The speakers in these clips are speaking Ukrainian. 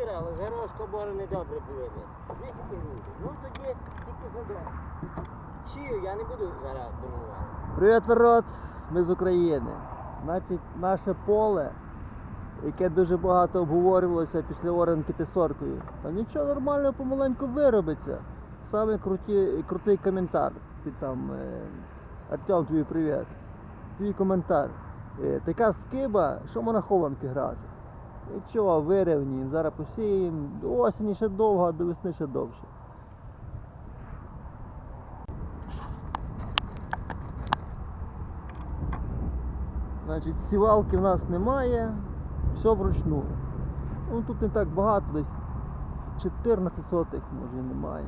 Юра, але Жарошко бори не добре були. Ну тоді тільки задом. Шию я не буду зараз формувати. Привіт, народ! Ми з України. Значить, наше поле, яке дуже багато обговорювалося після оренки тесоркою. Та нічого нормально помаленьку виробиться. Саме круті, крутий коментар. Під там е, Артем, тобі привіт. Твій коментар. Е, така скиба, що можна хованки грати. Нічого, вирівнюємо, зараз посіємо. До осені ще довго, а до весни ще довше. Значить, сівалки в нас немає, все вручну. Ну тут не так багато, десь 14 сотих, може немає.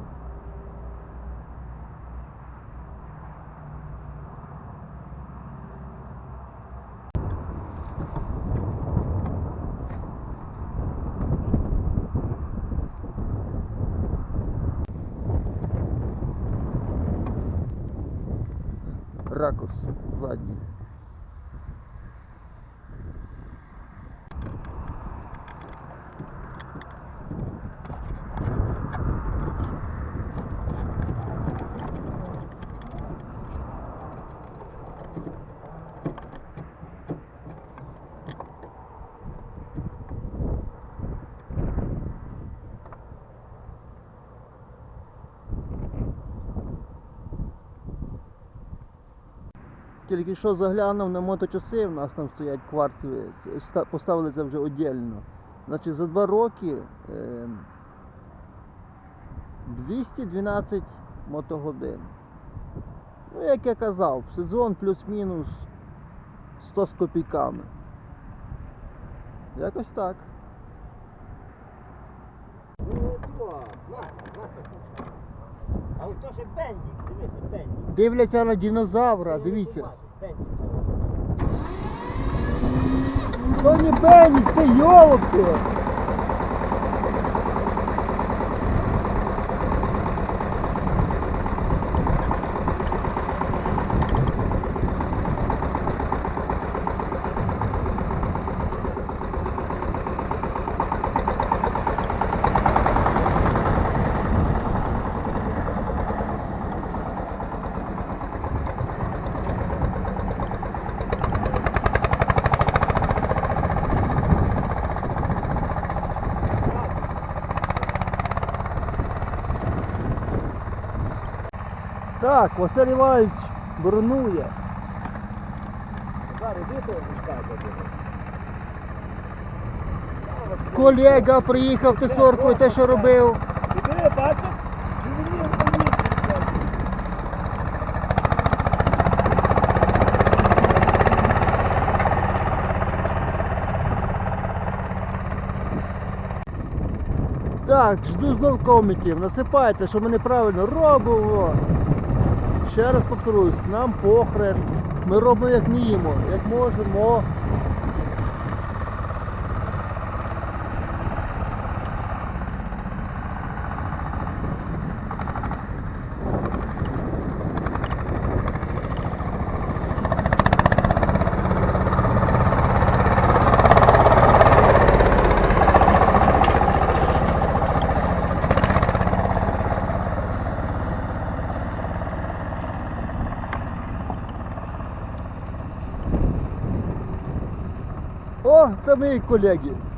Ракурс задній. Тільки що заглянув на моточаси, в нас там стоять кварцеві, це поставили це вже віддільно. Значить, за два роки е, 212 мотогодин. Ну, як я казав, сезон плюс-мінус 100 з копійками. Якось так. Ну. А ось то ще бендік, дивися, бендік. Дивляться на динозавра, Ти дивіться. Бендік це. То не Бенікс, ти йолопки! Так, Василь Іванович бронує. Зараз іди того мішка. Колега приїхав тесоркою, те, що робив. Ти диви, бачиш? Так, жду знов коміків. Насипайте, що ми неправильно робимо. Ще раз повторюсь, нам похрен. Ми робимо як вміємо, як можемо. О, це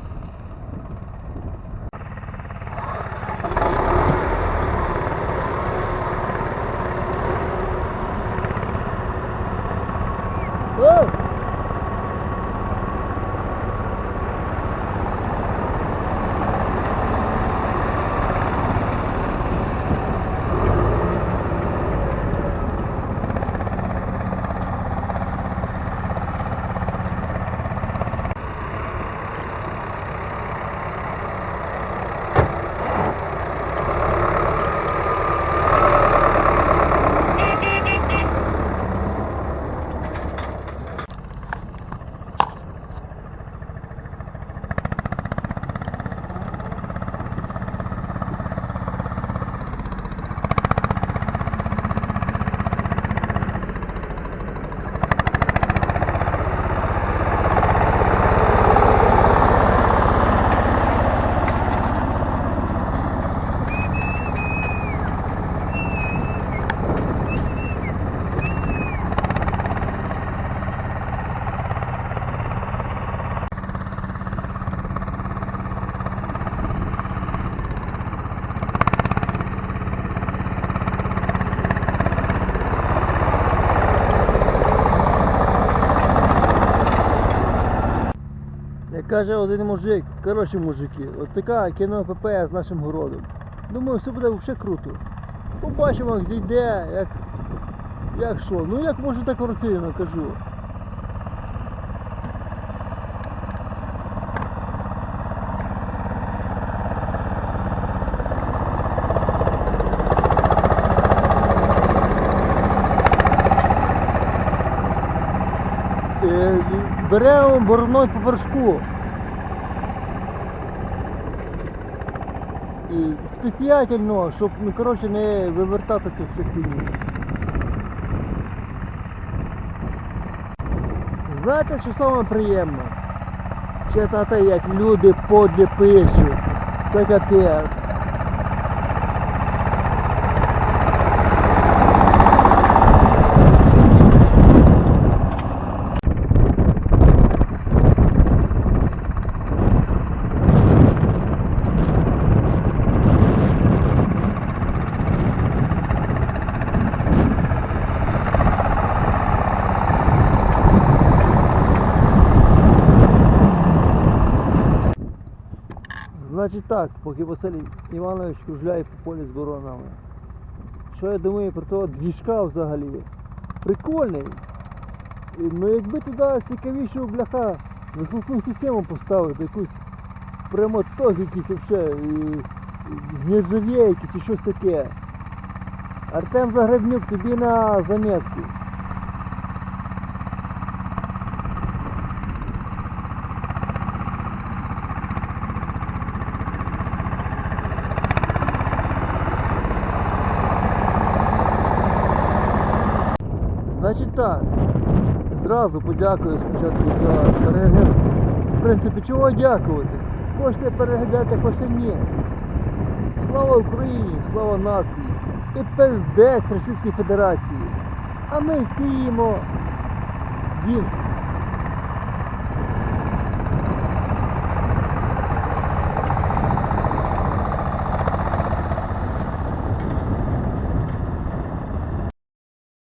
каже один мужик, коротше мужики, от така кіно ПП з нашим городом. Думаю, все буде взагалі круто. Побачимо, як зійде, як. Як що? Ну як може так картину, кажу. Е, Беремо бороною по вершку. Спеціально, щоб ну, коротше, не вивертати цю всю. Знаєте, що саме приємно? Читати, як люди подлі. Це капець. Значить так, поки Василь Іванович кружляє по полі з боронами. Що я думаю про того двіжка взагалі? Прикольний. Ну якби туди цікавішу бляха вихлопну систему поставити, якусь прямо ток якийсь вообще, і- і з нержавейки чи щось таке. Артем Загребнюк, тобі на заметку. Значить так, зразу подякую спочатку за перегляд. В принципі, чого дякувати? Хочете переглядати, хочете ні. Слава Україні, слава нації і пиздець Російської Федерації. А ми сіємо вірс.